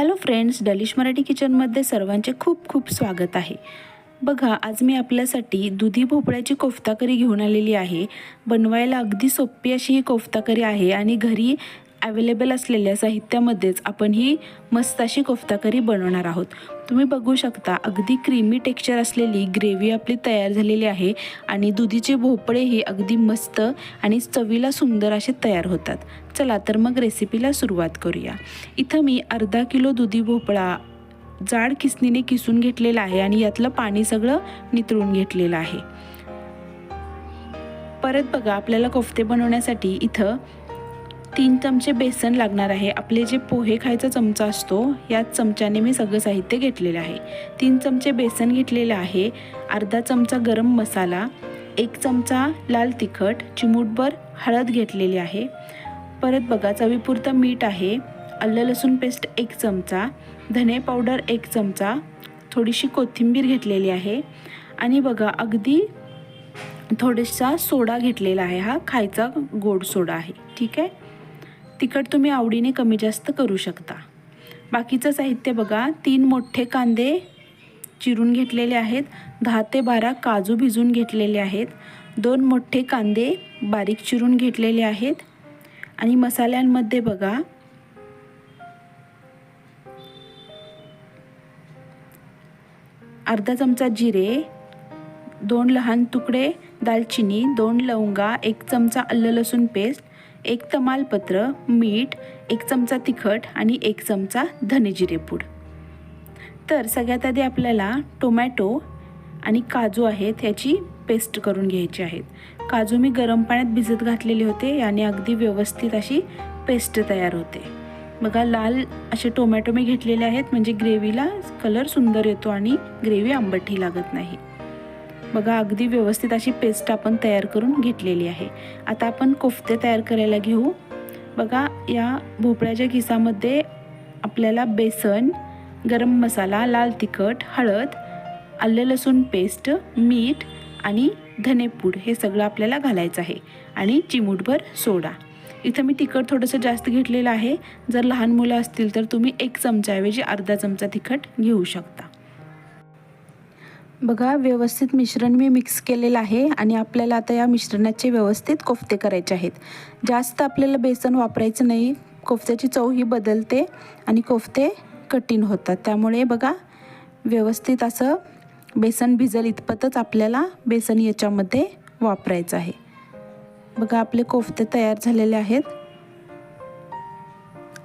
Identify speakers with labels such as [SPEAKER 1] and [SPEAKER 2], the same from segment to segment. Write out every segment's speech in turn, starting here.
[SPEAKER 1] Hello friends डलिश Marathi किचनमध्ये सर्वांचे खूप खूप स्वागत आहे. बघा आज मी आपल्यासाठी दुधी भोपळ्याची कोफ्ता करी घेऊन आलेली आहे. बनवायला अगदी सोपी अशी ही कोफ्ता करी आहे आणि घरी अवेलेबल असलेल्या साहित्यामध्येच आपण ही मस्त अशी कोफ्ता करी बनवणार आहोत. तुम्ही बघू शकता अगदी क्रीमी टेक्स्चर असलेली ग्रेव्ही आपली तयार झालेली आहे आणि दुधीचे भोपळेही अगदी मस्त आणि चवीला सुंदर असे तयार होतात. चला तर मग रेसिपीला सुरुवात करूया. इथं मी अर्धा किलो दुधी भोपळा जाड किसनीने किसून घेतलेला आहे आणि यातलं पाणी सगळं नितळून घेतलेलं आहे. परत बघा आपल्याला कोफ्ते बनवण्यासाठी इथं तीन चमचे बेसन लागणार आहे. आपले जे पोहे खायचा चमचा असतो याच चमच्याने मी सगळं साहित्य घेतलेलं आहे. तीन चमचे बेसन घेतलेलं आहे. अर्धा चमचा गरम मसाला एक चमचा लाल तिखट चिमूटभर हळद घेतलेली आहे. परत बघा चवीपुरतं मीठ आहे. आलं लसूण पेस्ट एक चमचा धने पावडर एक चमचा थोडीशी कोथिंबीर घेतलेली आहे. आणि बघा अगदी थोडासा सोडा घेतलेला आहे हा खायचा गोड सोडा आहे. ठीक आहे? तिखट तुम्ही आवडीने कमी जास्त करू शकता. बाकीचं साहित्य बघा तीन मोठे कांदे चिरून घेतलेले आहेत दहा ते बारा काजू भिजून घेतलेले आहेत दोन मोठे कांदे बारीक चिरून घेतलेले आहेत आणि मसाल्यांमध्ये बघा. अर्धा चमचा जिरे दोन लहान तुकडे दालचिनी दोन लवंगा एक चमचा आलं लसूण पेस्ट एक तमालपत्र मीठ एक चमचा तिखट आणि एक चमचा धनेजिरे पूड. तर सगळ्यात आधी आपल्याला टोमॅटो आणि काजू आहेत याची पेस्ट करून घ्यायची आहेत. काजू मी गरम पाण्यात भिजत घातलेले होते याने अगदी व्यवस्थित अशी पेस्ट तयार होते. बघा लाल असे टोमॅटो मी घेतलेले आहेत म्हणजे ग्रेव्हीला कलर सुंदर येतो आणि ग्रेव्ही आंबटही लागत नाही. बघा अगदी व्यवस्थित अशी पेस्ट आपण तयार करून घेतलेली आहे. आता आपण कोफ्ते तयार करायला घेऊ. बघा या भोपळ्याच्या घिसामध्ये आपल्याला बेसन गरम मसाला लाल तिखट हळद आले लसूण पेस्ट मीठ आणि धनेपूड हे सगळं आपल्याला घालायचं आहे. आणि चिमूटभर सोडा. इथं मी तिखट थोडंसं जास्त घेतलेलं आहे. जर लहान मुलं असतील तर तुम्ही एक चमच्याऐवजी अर्धा चमचा तिखट घेऊ शकता. बघा व्यवस्थित मिश्रण मी मिक्स केलेलं आहे आणि आपल्याला आता या मिश्रणाचे व्यवस्थित कोफ्ते करायचे आहेत. जास्त आपल्याला बेसन वापरायचं नाही. कोफ्त्याची चवही बदलते आणि कोफ्ते कठीण होतात. त्यामुळे बघा व्यवस्थित असं बेसन भिजल इतपतच आपल्याला बेसन याच्यामध्ये वापरायचं आहे. बघा आपले कोफ्ते तयार झालेले आहेत.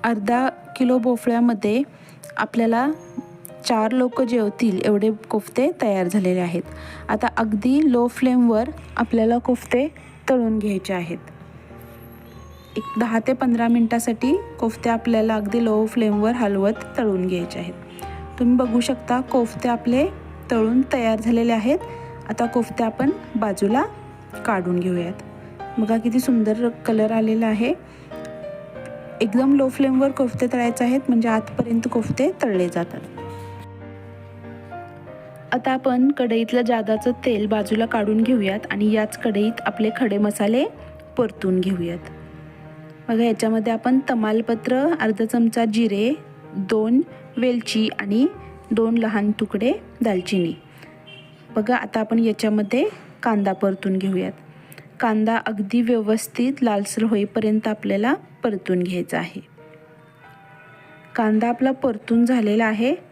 [SPEAKER 1] अर्धा किलो बोफळ्यामध्ये आपल्याला चार लोक जेवतील एवढे कोफ्ते तयार झालेले आहेत. आता अगदी लो फ्लेमवर आपल्याला कोफ्ते तळून घ्यायचे आहेत. एक दहा ते पंधरा मिनटासाठी कोफ्ते आपल्याला अगदी लो फ्लेमवर हलवत तळून घ्यायचे आहेत. तुम्ही बघू शकता कोफ्ते आपले तळून तयार झालेले आहेत. आता कोफ्ते आपण बाजूला काढून घेऊयात. बघा किती सुंदर कलर आलेला आहे. एकदम लो फ्लेमवर कोफ्ते तळायचे आहेत म्हणजे आतपर्यंत कोफ्ते तळले जातात. आता आपण कढईतलं जादाचं तेल बाजूला काढून घेऊयात आणि याच कढईत आपले खडे मसाले परतून घेऊयात. बघा याच्यामध्ये आपण तमालपत्र अर्धा चमचा जिरे दोन वेलची आणि दोन लहान तुकडे दालचिनी. बघा आता आपण याच्यामध्ये कांदा परतून घेऊयात. कांदा अगदी व्यवस्थित लालसर होईपर्यंत आपल्याला परतून घ्यायचा आहे. कांदा आपला परतून झालेला आहे.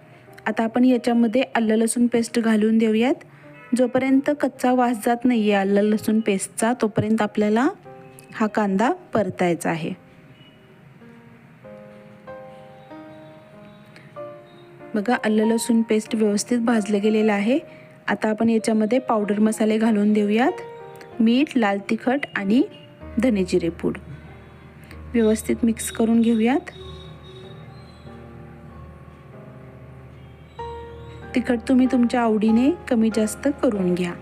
[SPEAKER 1] आता आपण याच्यामध्ये आलं लसूण पेस्ट घालून देऊयात. जोपर्यंत कच्चा वास जात नाही आहे आलं लसूण पेस्टचा तोपर्यंत आपल्याला हा कांदा परतायचा आहे. बघा आलं लसूण पेस्ट व्यवस्थित भाजलं गेलेलं आहे. आता आपण याच्यामध्ये पावडर मसाले घालून देऊयात. मीठ लाल तिखट आणि धनेजिरे पूड. व्यवस्थित मिक्स करून घेऊयात. तिखट तुम्ही तुमच्या आवडीने कमी जास्त करून घ्या.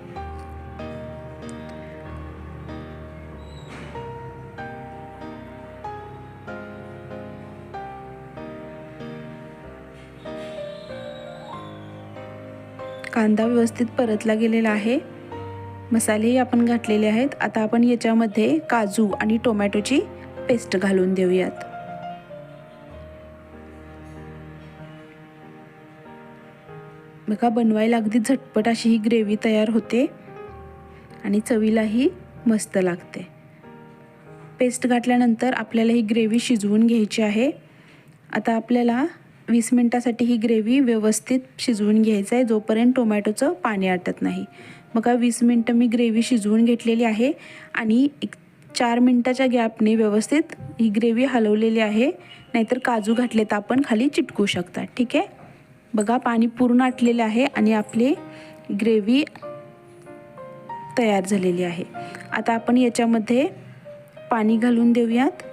[SPEAKER 1] कांदा व्यवस्थित परतला गेलेला आहे. मसालेही आपण घातलेले आहेत. आता आपण याच्यामध्ये काजू आणि टोमॅटोची पेस्ट घालून देऊयात. बघा बनवायला अगदी झटपट अशी ही ग्रेव्ही तयार होते आणि चवीलाही मस्त लागते. पेस्ट घातल्यानंतर आपल्याला ही ग्रेव्ही शिजवून घ्यायची आहे. आता आपल्याला वीस मिनटासाठी ही ग्रेव्ही व्यवस्थित शिजवून घ्यायचं आहे जोपर्यंत टोमॅटोचं पाणी आटत नाही. बघा वीस मिनटं मी ग्रेव्ही शिजवून घेतलेली आहे आणि एक चार मिनटाच्या गॅपने व्यवस्थित ही ग्रेव्ही हलवलेली आहे. नाहीतर काजू घातले तर आपण खाली चिटकू शकता. ठीक आहे? बघा पाणी पूर्ण आटलेले आहे आणि आपली ग्रेव्ही तयार झालेली आहे. आता आपण याच्यामध्ये पाणी घालून देऊयात.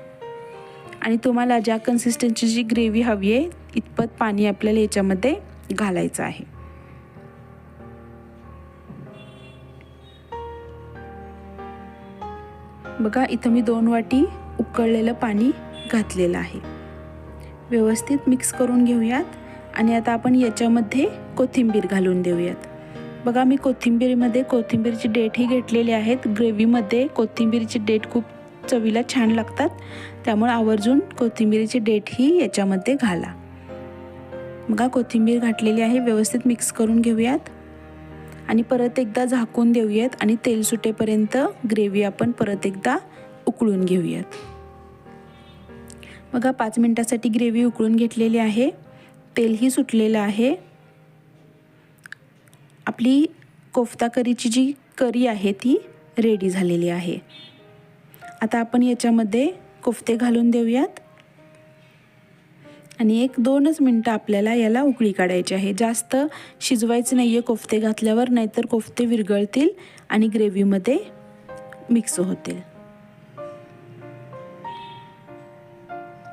[SPEAKER 1] आणि तुम्हाला ज्या कन्सिस्टन्सीची ग्रेव्ही हवी आहे इतपत पाणी आपल्याला याच्यामध्ये घालायचं आहे. बघा इथं मी दोन वाटी उकळलेलं पाणी घातलेलं आहे. व्यवस्थित मिक्स करून घेऊयात. आणि आता आपण याच्यामध्ये कोथिंबीर घालून देऊयात. बघा मी कोथिंबीरमध्ये कोथिंबीरची डेटही घेतलेली आहेत. ग्रेव्हीमध्ये कोथिंबीरची डेट खूप चवीला छान लागतात. त्यामुळे आवर्जून कोथिंबीरीची डेटही याच्यामध्ये घाला. बघा कोथिंबीर घातलेली आहे. व्यवस्थित मिक्स करून घेऊयात. आणि परत एकदा झाकून देऊयात आणि तेल सुटेपर्यंत ग्रेव्ही आपण परत एकदा उकळून घेऊयात. बघा पाच मिनटासाठी ग्रेव्ही उकळून घेतलेली आहे. तेलही सुटलेलं आहे. आपली कोफ्ता करीची जी करी आहे ती रेडी झालेली आहे. आता आपण याच्यामध्ये कोफ्ते घालून देऊयात. आणि एक दोनच मिनटं आपल्याला याला उकळी काढायची आहे. जास्त शिजवायचं नाही आहे कोफ्ते घातल्यावर नाहीतर कोफ्ते विरघळतील आणि ग्रेव्हीमध्ये मिक्स होतील.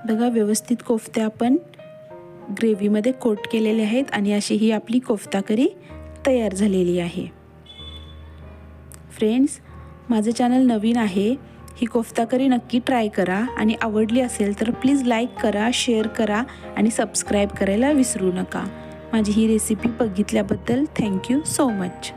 [SPEAKER 1] बघा व्यवस्थित कोफ्ते आपण ग्रेव्हीमध्ये कोट केलेले आहेत आणि अशी ही आपली कोफ्ता करी तयार झालेली आहे. फ्रेंड्स माझं चॅनल नवीन आहे. ही कोफ्ता करी नक्की ट्राय करा आणि आवडली असेल तर प्लीज लाईक करा शेअर करा आणि सबस्क्राईब करायला विसरू नका. माझी ही रेसिपी बघितल्याबद्दल थँक्यू सो मच